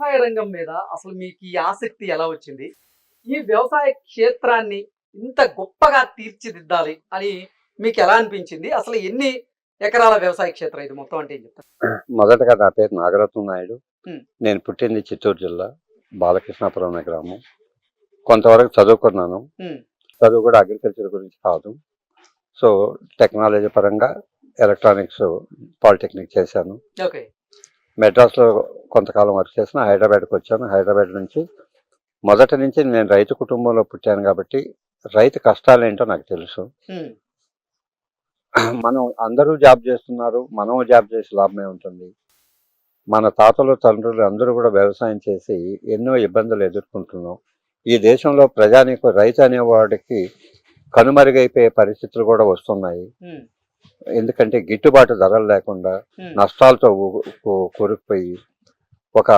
వ్యవసాయ రంగం మీద అసలు మీకు ఈ ఆసక్తి ఎలా వచ్చింది? ఈ వ్యవసాయ క్షేత్రాన్ని ఇంత గొప్పగా తీర్చిదిద్దాలి అని మీకు ఎలా అనిపించింది? అసలు ఎన్ని ఎకరాల వ్యవసాయ క్షేత్రం ఇది మొత్తం అంటే ఏం చెప్తారు? మొదటగా నా పేరు నాగరత్న నాయుడు. నేను పుట్టింది చిత్తూరు జిల్లా బాలకృష్ణాపురం అనే గ్రామం. కొంతవరకు చదువుకున్నాను. చదువు కూడా అగ్రికల్చర్ గురించి కాదు. సో టెక్నాలజీ పరంగా ఎలక్ట్రానిక్స్ పాలిటెక్నిక్ చేశాను. ఓకే. మెడ్రాస్లో కొంతకాలం వర్క్ చేసిన హైదరాబాద్కి వచ్చాను. హైదరాబాద్ నుంచి మొదటి నుంచి నేను రైతు కుటుంబంలో పుట్టాను కాబట్టి రైతు కష్టాలు ఏంటో నాకు తెలుసు. మనం అందరూ జాబ్ చేస్తున్నారు మనం జాబ్ చేసి లాభమే ఉంటుంది. మన తాతలు తండ్రులు అందరూ కూడా వ్యవసాయం చేసి ఎన్నో ఇబ్బందులు ఎదుర్కొంటున్నాం. ఈ దేశంలో ప్రజానికి రైతు అనేవాడికి కనుమరుగైపోయే పరిస్థితులు కూడా వస్తున్నాయి. ఎందుకంటే గిట్టుబాటు ధరలు లేకుండా నష్టాలతో కూరుకుపోయి ఒక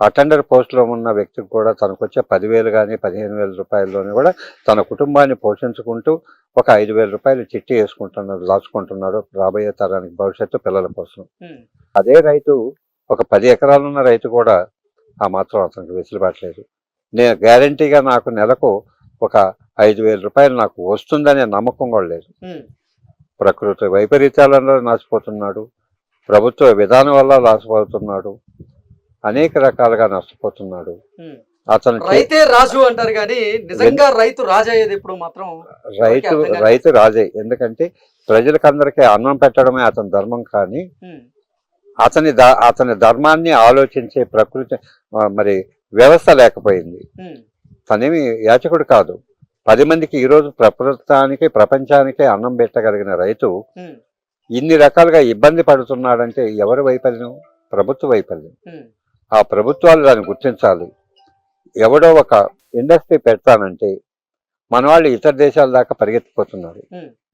అటెండర్ పోస్ట్లో ఉన్న వ్యక్తికి కూడా తనకు వచ్చే పదివేలు కానీ పదిహేను వేల రూపాయల్లోనే కూడా తన కుటుంబాన్ని పోషించుకుంటూ ఒక ఐదు వేల రూపాయలు చిట్టి వేసుకుంటున్నాడు దాచుకుంటున్నాడు రాబోయే తరానికి భవిష్యత్తు పిల్లల కోసం. అదే రైతు ఒక పది ఎకరాలున్న రైతు కూడా ఆ మాత్రం అతనికి వెసులుబాట్లేదు నేను గ్యారంటీగా నాకు నెలకు ఒక ఐదు వేల రూపాయలు నాకు వస్తుందనే నమ్మకం కూడా లేదు. ప్రకృతి వైపరీత్యాలలో నాశపోతున్నాడు ప్రభుత్వ విధానం వల్ల నాశపోతున్నాడు. అనేక రకాలుగా నష్టపోతున్నాడు. అతను రైతే రాజు అంటారు కానీ నిజంగా రైతు రాజు అయ్యేది ఇప్పుడు మాత్రం రైతు. రైతు రాజే. ఎందుకంటే ప్రజలకందరికీ అన్నం పెట్టడమే అతని ధర్మం కానీ అతని అతని ధర్మాన్ని ఆలోచించే ప్రకృతి మరి వ్యవస్థ లేకపోయింది. తనేమి యాచకుడు కాదు. పది మందికి ఈరోజు ప్రపంచానికి ప్రపంచానికే అన్నం పెట్టగలిగిన రైతు ఇన్ని రకాలుగా ఇబ్బంది పడుతున్నాడంటే ఎవరి వైఫల్యం? ప్రభుత్వ వైఫల్యం. ఆ ప్రభుత్వాలు దాన్ని గుర్తించాలి. ఎవడో ఒక ఇండస్ట్రీ పెడతానంటే మన వాళ్ళు ఇతర దేశాల దాకా పరిగెత్తిపోతున్నారు.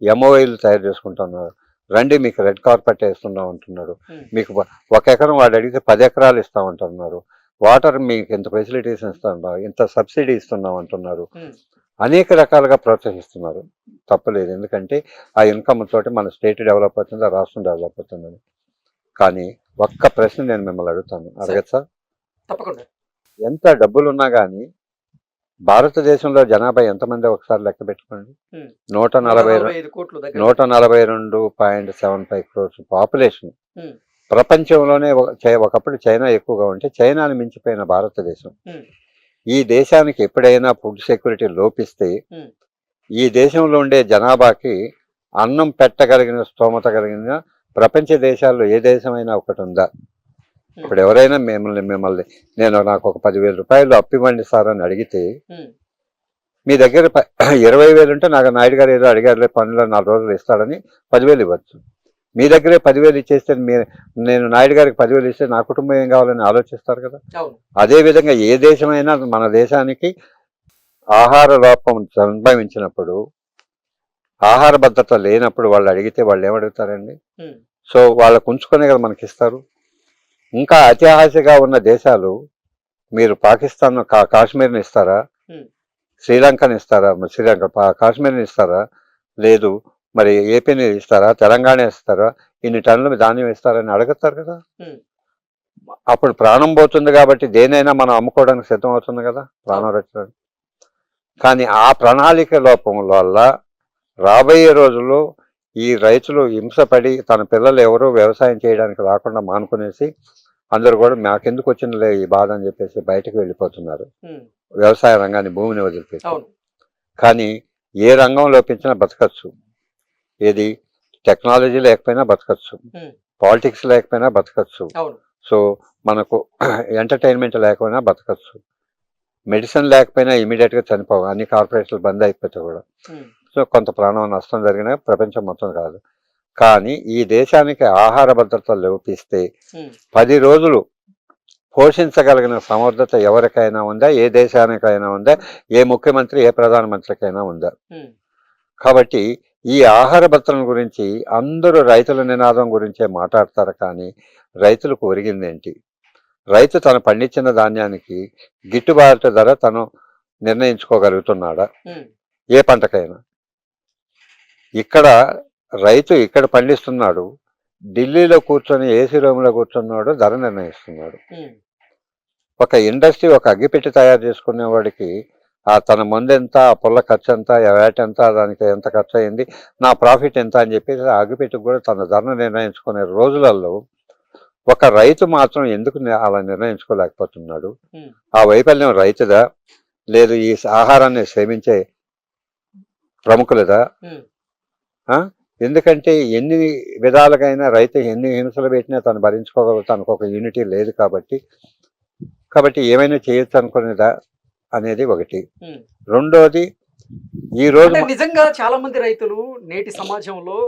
ఎంఓఐలు తయారు చేసుకుంటున్నారు. రండి మీకు రెడ్ కార్పెట్ వేస్తున్నాం అంటున్నాడు. ఉమ్, మీకు ఒక- ఎకరం వాడు అడిగితే పది ఎకరాలు ఇస్తామంటున్నారు వాటర్ మీకు ఇంత ఫెసిలిటీస్ ఇస్తున్నాం ఇంత సబ్సిడీ ఇస్తున్నాం అంటున్నారు. అనేక రకాలుగా ప్రోత్సహిస్తున్నారు. తప్పలేదు. ఎందుకంటే ఆ ఇన్కమ్ తోటి మన స్టేట్ డెవలప్ అవుతుంది ఆ రాష్ట్రం డెవలప్ అవుతుందని. కానీ ఒక్క ప్రశ్న నేను మిమ్మల్ని అడుగుతాను. అడగచ్చా? తప్పకుండా. ఎంత డబ్బులు ఉన్నా కానీ భారతదేశంలో జనాభా ఎంతమంది ఒకసారి లెక్క పెట్టుకోండి. నూట నలభై నూట నలభై రెండు point seven five crores population. ప్రపంచంలోనే ఒకప్పుడు చైనా ఎక్కువగా ఉంటే చైనాని మించిపోయిన భారతదేశం. ఈ దేశానికి ఎప్పుడైనా ఫుడ్ సెక్యూరిటీ లోపిస్తే. ఈ దేశంలో ఉండే జనాభాకి అన్నం పెట్టగలిగిన స్తోమత కలిగిన ప్రపంచ దేశాల్లో ఏ దేశమైనా ఒకటి ఉందా? ఇప్పుడు ఎవరైనా మిమ్మల్ని మిమ్మల్ని నేను నాకు ఒక పదివేల రూపాయలు అప్పు ఇవ్వండి సార్ అని అడిగితే మీ దగ్గర ఇరవై వేలు ఉంటే నాకు నాయుడు గారు ఏదో అడిగారు పనులు నాలుగు రోజులు ఇస్తాడని పదివేలు ఇవ్వచ్చు. మీ దగ్గరే పదివేలు ఇచ్చేస్తే మీ నేను నాయుడు గారికి పదివేలు ఇస్తే నా కుటుంబం ఏం కావాలని ఆలోచిస్తారు కదా? అదే విధంగా ఏ దేశమైనా మన దేశానికి ఆహార లోపం సంభవించినప్పుడు ఆహార భద్రత లేనప్పుడు వాళ్ళు అడిగితే వాళ్ళు ఏమడుగుతారండి సో వాళ్ళకు ఉంచుకునే కదా మనకి ఇస్తారు ఇంకా అత్యాశగా ఉన్న దేశాలు మీరు పాకిస్తాన్ కాశ్మీర్ని ఇస్తారా. శ్రీలంకని ఇస్తారా? మరి శ్రీలంక కాశ్మీర్ని ఇస్తారా? లేదు మరి ఏపీని ఇస్తారా? తెలంగాణ ఇస్తారా? ఇన్ని టన్నులు ధాన్యం ఇస్తారని అడుగుతారు కదా. అప్పుడు ప్రాణం పోతుంది కాబట్టి దేనైనా మనం అమ్ముకోవడానికి సిద్ధం అవుతుంది కదా ప్రాణం రక్షణ కానీ ఆ ప్రణాళిక లోపం వల్ల రాబోయే రోజుల్లో ఈ రైతులు హింసపడి తన పిల్లలు ఎవరో వ్యవసాయం చేయడానికి రాకుండా మానుకునేసి అందరూ కూడా మాకెందుకు వచ్చిందిలే ఈ బాధ అని చెప్పేసి బయటకు వెళ్ళిపోతున్నారు. వ్యవసాయ రంగాన్ని భూమిని వదిలిపెట్టి. అవును. కానీ ఏ రంగం లోపించినా బతకచ్చు. ఏది? టెక్నాలజీ లేకపోయినా బతకచ్చు. పాలిటిక్స్ లేకపోయినా బతకచ్చు. సో మనకు ఎంటర్టైన్మెంట్ లేకపోయినా బతకచ్చు. మెడిసిన్ లేకపోయినా గా చనిపోవు. అన్ని కార్పొరేషన్లు బంద్ అయిపోతే కూడా. సో కొంత ప్రాణం నష్టం జరిగినా ప్రపంచం మొత్తం కాదు. కానీ ఈ దేశానికి ఆహార భద్రత లోపిస్తే పది రోజులు పోషించగలిగిన సమర్థత ఎవరికైనా ఉందా? ఏ దేశానికైనా ఉందా? ఏ ముఖ్యమంత్రి ఏ ప్రధానమంత్రికైనా ఉందా? కాబట్టి ఈ ఆహార భద్రత గురించి అందరూ రైతుల నినాదం గురించే మాట్లాడతారు కానీ రైతులకు ఒరిగిందేంటి రైతు తను పండించిన ధాన్యానికి గిట్టుబాటు ధర తను నిర్ణయించుకోగలుగుతున్నాడా? ఏ పంటకైనా. ఇక్కడ రైతు ఇక్కడ పండిస్తున్నాడు ఢిల్లీలో కూర్చొని ఏసీ రూమ్లో కూర్చున్నాడు ధర నిర్ణయిస్తున్నాడు. ఒక ఇండస్ట్రీ ఒక అగ్గిపెట్టి తయారు చేసుకునే వాడికి ఆ తన మందు ఎంత ఆ పుల్ల ఖర్చు ఎంత వేట ఎంత దానికి ఎంత ఖర్చు అయింది నా ప్రాఫిట్ ఎంత అని చెప్పేసి అగ్గిపెట్టికి కూడా తన ధరను నిర్ణయించుకునే రోజులలో ఒక రైతు మాత్రం ఎందుకు అలా నిర్ణయించుకోలేకపోతున్నాడు? ఆ వైఫల్యం రైతుదా? లేదు ఈ ఆహారాన్ని సేవించే ప్రముఖులదా? ఎందుకంటే ఎన్ని విధాలుగైనా రైతు ఎన్ని హింసలు పెట్టినా తను భరించుకోగలరు తనకు ఒక యూనిటీ లేదు కాబట్టి కాబట్టి ఏమైనా చేయొచ్చు అనుకునేదా? అనేది ఒకటి. రెండోది ఈ రోజు నిజంగా చాలా మంది రైతులు నేటి సమాజంలో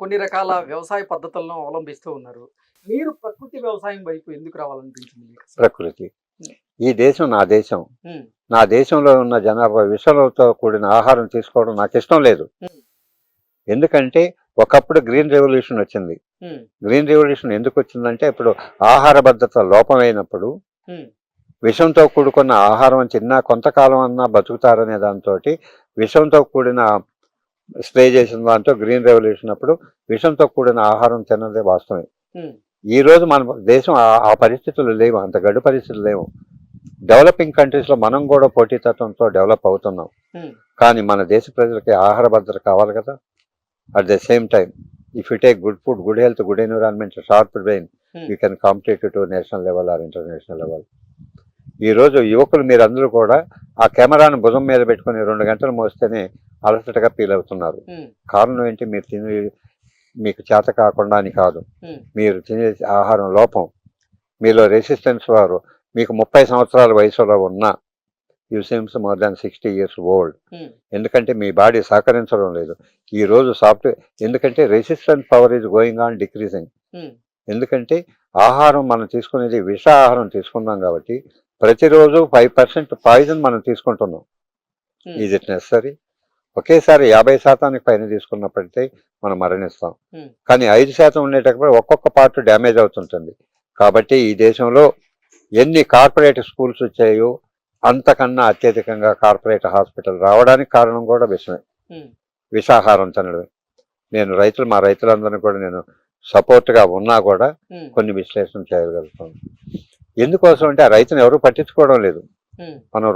కొన్ని రకాల వ్యవసాయ పద్ధతులను అవలంబిస్తూ ఉన్నారు. మీరు ప్రకృతి వ్యవసాయం వైపు ఎందుకు రావాలనిపించింది? ప్రకృతి. ఈ దేశం నా దేశం. నా దేశంలో ఉన్న జనాభా విషలతో కూడిన ఆహారం తీసుకోవడం నాకు ఇష్టం లేదు. ఎందుకంటే ఒకప్పుడు గ్రీన్ రెవల్యూషన్ వచ్చింది. గ్రీన్ రెవల్యూషన్ ఎందుకు వచ్చిందంటే ఇప్పుడు ఆహార భద్రత లోపమైనప్పుడు విషంతో కూడుకున్న ఆహారం తిన్నా కొంతకాలం అన్నా బతుకుతారనే దాంతో విషంతో కూడిన స్ప్రే చేసిన దాంతో గ్రీన్ రెవల్యూషన్ అప్పుడు విషంతో కూడిన ఆహారం తిన్నదే వాస్తవమే. ఉమ్, ఈ రోజు మన దేశం ఆ- పరిస్థితులు లేవు అంత గడు పరిస్థితులు లేవు. డెవలపింగ్ కంట్రీస్లో మనం కూడా పోటీతత్వంతో డెవలప్ అవుతున్నాం. కానీ మన దేశ ప్రజలకి ఆహార భద్రత కావాలి కదా? At the same time if you take good food good health good environment sharp brain. You can competitive to national level or international level ఈ రోజు యువకులు మీరందరూ కూడా ఆ కెమెరాను భుజం మీద పెట్టుకుని రెండు గంటలు మోస్తేనే అలసటగా ఫీల్ అవుతున్నారు. కారణం ఏంటి? మీరు తినే మీకు చేత కాకుండా అని కాదు. మీరు తినే ఆహారం లోపం. మీలో రెసిస్టెన్స్ వారు మీకు ముప్పై సంవత్సరాల వయసులో ఉన్న you seems more than sixty years old. ఎందుకంటే మీ బాడీ సహకరించడం లేదు. ఈ రోజు సాఫ్ట్వేర్ ఎందుకంటే resistant power is going on decreasing. ఎందుకంటే ఆహారం మనం తీసుకునేది విష ఆహారం తీసుకున్నాం కాబట్టి ప్రతిరోజు ఫైవ్ పర్సెంట్ పాయిజన్ మనం తీసుకుంటున్నాం. ఈజ్ ఇట్ నెసరీ ఒకేసారి యాభై శాతానికి పైన తీసుకున్నప్పటికీ మనం మరణిస్తాం. Hmm. కానీ ఐదు శాతం ఉండేటప్పుడు ఒక్కొక్క పార్ట్ డ్యామేజ్ అవుతుంటుంది. కాబట్టి ఈ దేశంలో ఎన్ని కార్పొరేట్ స్కూల్స్ వచ్చాయో అంతకన్నా అత్యధికంగా కార్పొరేట్ హాస్పిటల్ రావడానికి కారణం కూడా విషమే. ఉమ్, విషాహారం తినడమే నేను రైతులు మా రైతులందరినీ కూడా నేను సపోర్ట్గా ఉన్నా కూడా ఉమ్, కొన్ని విశ్లేషణ చేయగలుగుతాను. ఎందుకోసం అంటే ఆ రైతుని ఎవరు పట్టించుకోవడం లేదు. మనం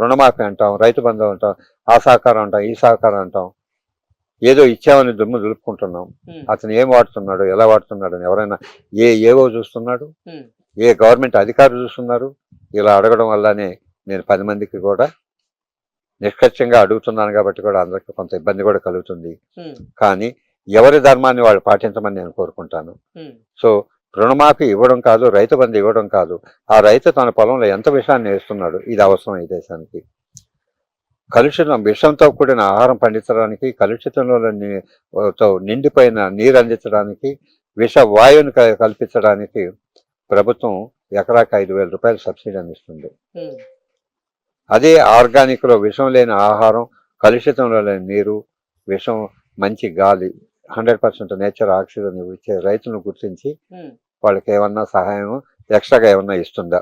రుణమాఫీ అంటాం రైతు బంధం అంటాం ఆ సహకారం అంటాం ఈ సహకారం అంటాం. ఏదో ఇచ్చామని దుమ్ము దులుపుకుంటున్నాం. అతను ఏం వాడుతున్నాడు ఎలా వాడుతున్నాడు అని ఎవరైనా ఏ ఏవో చూస్తున్నాడు ఏ గవర్నమెంట్ అధికారులు చూస్తున్నారు ఇలా అడగడం వల్లనే నేను పది మందికి కూడా నిష్కర్షంగా అడుగుతున్నాను కాబట్టి కూడా అందరికీ కొంత ఇబ్బంది కూడా కలుగుతుంది. కానీ ఎవరి ధర్మాన్ని వాళ్ళు పాటించమని నేను కోరుకుంటాను. సో రుణమాఫీ ఇవ్వడం కాదు రైతు బంధు ఇవ్వడం కాదు. ఆ రైతు తన పొలంలో ఎంత విషాన్ని వేస్తున్నాడు? ఇది అవసరం ఈ దేశానికి. కలుషితం విషంతో కూడిన ఆహారం పండించడానికి కలుషితంలో నిండిపోయిన నీరు అందించడానికి విష వాయువుని కల్పించడానికి ప్రభుత్వం ఎకరాకి ఐదు వేల రూపాయలు సబ్సిడీ అందిస్తుంది. అదే ఆర్గానిక్లో విషం లేని ఆహారం కలుషితంలో లేని నీరు విషం మంచి గాలి హండ్రెడ్ పర్సెంట్ నేచర్ ఆక్సిజన్ ఇచ్చే రైతులను గుర్తించి వాళ్ళకి ఏమన్నా సహాయం ఎక్స్ట్రాగా ఏమన్నా ఇస్తుందా?